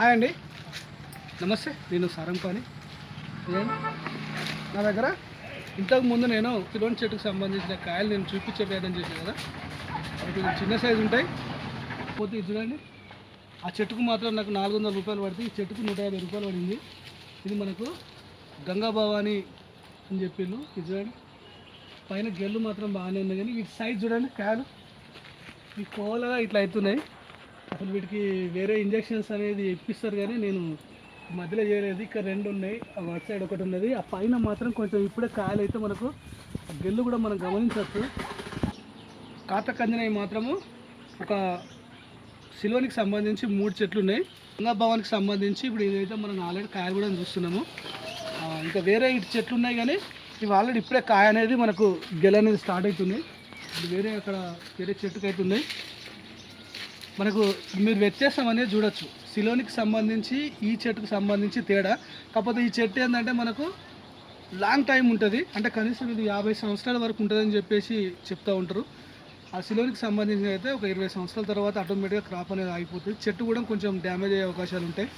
Hi అండి. నమస్తే నేను సారంపాని నా దగ్గర ఇంతకు ముందు నేను కిలోన్ చెట్టుకు సంబంధించిన కాయలు నేను చూపించే ప్రయత్నం చేశాను కదా. అవి చిన్న సైజు ఉంటాయి. పోతే ఇది చూడండి. ఆ చెట్టుకు మాత్రం నాకు నాలుగు వందల రూపాయలు పడితే ఈ చెట్టుకు నూట యాభై రూపాయలు పడింది. ఇది మనకు గంగా భవాని అని చెప్పిండు ఇది చూడండి. పైన గెల్లు మాత్రం బాగానే ఉంది కానీ వీటి సైజ్ చూడండి కాయలు. ఈ కోలగా ఇట్లా అవుతున్నాయి. అసలు వీటికి వేరే ఇంజెక్షన్స్ అనేది ఇప్పిస్తారు కానీ నేను మధ్యలో చేయలేదు. ఇక్కడ రెండు ఉన్నాయి. ఆ వన్ సైడ్ ఒకటి ఉన్నది. ఆ పైన మాత్రం కొంచెం ఇప్పుడే కాయలు అయితే మనకు ఆ గెల్లు కూడా మనం గమనించవచ్చు. కాత కంజనవి మాత్రము ఒక సిల్వనికి సంబంధించి మూడు చెట్లు ఉన్నాయి. గంగా భవానికి సంబంధించి ఇప్పుడు ఇదైతే మనం ఆల్రెడీ కాయలు కూడా చూస్తున్నాము. ఇంకా వేరే ఇటు చెట్లు ఉన్నాయి కానీ ఇవి ఆల్రెడీ ఇప్పుడే కాయ అనేది మనకు గెల అనేది స్టార్ట్ అవుతుంది వేరే అక్కడ వేరే చెట్టుకు అవుతుంది మనకు మీరు వ్యత్యాసం అనేది చూడొచ్చు. సిలోనికి సంబంధించి ఈ చెట్టుకు సంబంధించి తేడా. కాకపోతే ఈ చెట్టు ఏంటంటే మనకు లాంగ్ టైం ఉంటుంది. అంటే కనీసం ఇది యాభై సంవత్సరాల వరకు ఉంటుందని చెప్పేసి చెప్తూ ఉంటారు. ఆ సిలోనికి సంబంధించి అయితే ఒక ఇరవై సంవత్సరాల తర్వాత ఆటోమేటిక్గా క్రాప్ అనేది ఆగిపోతుంది. చెట్టు కూడా కొంచెం డ్యామేజ్ అయ్యే అవకాశాలు ఉంటాయి.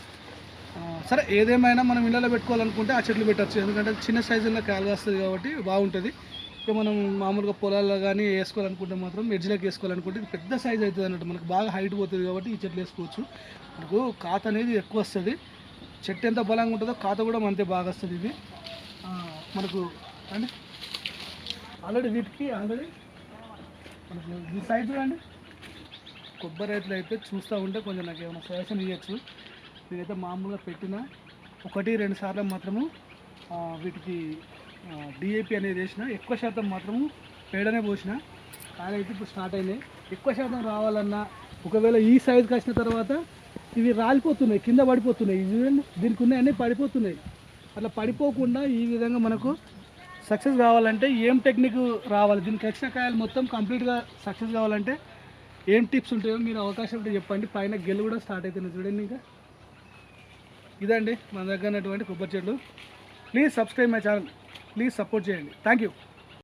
సరే ఏదేమైనా మనం ఇళ్ళలో పెట్టుకోవాలనుకుంటే ఆ చెట్లు పెట్టచ్చు. ఎందుకంటే చిన్న సైజులో కాయలు వస్తుంది కాబట్టి బాగుంటుంది. ఇక మనం మామూలుగా పొలాల్లో కానీ వేసుకోవాలనుకుంటే మాత్రం ఎడ్జ్లోకి వేసుకోవాలనుకుంటే ఇది పెద్ద సైజ్ అవుతుంది అన్నట్టు మనకు బాగా హైట్ పోతుంది కాబట్టి ఈ చెట్లు వేసుకోవచ్చు. మనకు కాత అనేది ఎక్కువ వస్తుంది. చెట్టు ఎంత బలంగా ఉంటుందో కాత కూడా అంతే బాగా వస్తుంది ఇది. మనకు అండి. ఆల్రెడీ వీటికి ఆల్రెడీ మనకు ఈ సైజ్ చూడండి. కొబ్బరి రైతులు అయితే చూస్తూ ఉంటే కొంచెం నాకు ఏమైనా సజెషన్ ఇవ్వచ్చు నేనైతే మామూలుగా పెట్టిన ఒకటి రెండు సార్లు మాత్రము వీటికి డిఏపి అనేది వేసిన ఎక్కువ శాతం మాత్రము పేడనే పోసిన. కాయలు అయితే ఇప్పుడు స్టార్ట్ అయినాయి. ఎక్కువ శాతం రావాలన్నా ఒకవేళ ఈ సైజుకి వచ్చిన తర్వాత ఇవి రాలిపోతున్నాయి కింద పడిపోతున్నాయి. ఇవి చూడండి దీనికి ఉన్నాయన్నీ పడిపోతున్నాయి. అట్లా పడిపోకుండా ఈ విధంగా మనకు సక్సెస్ కావాలంటే ఏం టెక్నిక్ రావాలి? దీనికి వచ్చిన కాయలు మొత్తం కంప్లీట్గా సక్సెస్ కావాలంటే ఏం టిప్స్ ఉంటాయో మీరు అవకాశం ఉంటే చెప్పండి. పైన గెలు కూడా స్టార్ట్ అవుతుంది చూడండి ఇంకా. ఇదండి మన దగ్గర ఉన్నటువంటి కొబ్బరి చెట్లు. Please subscribe my channel please support చేయండి. Thank you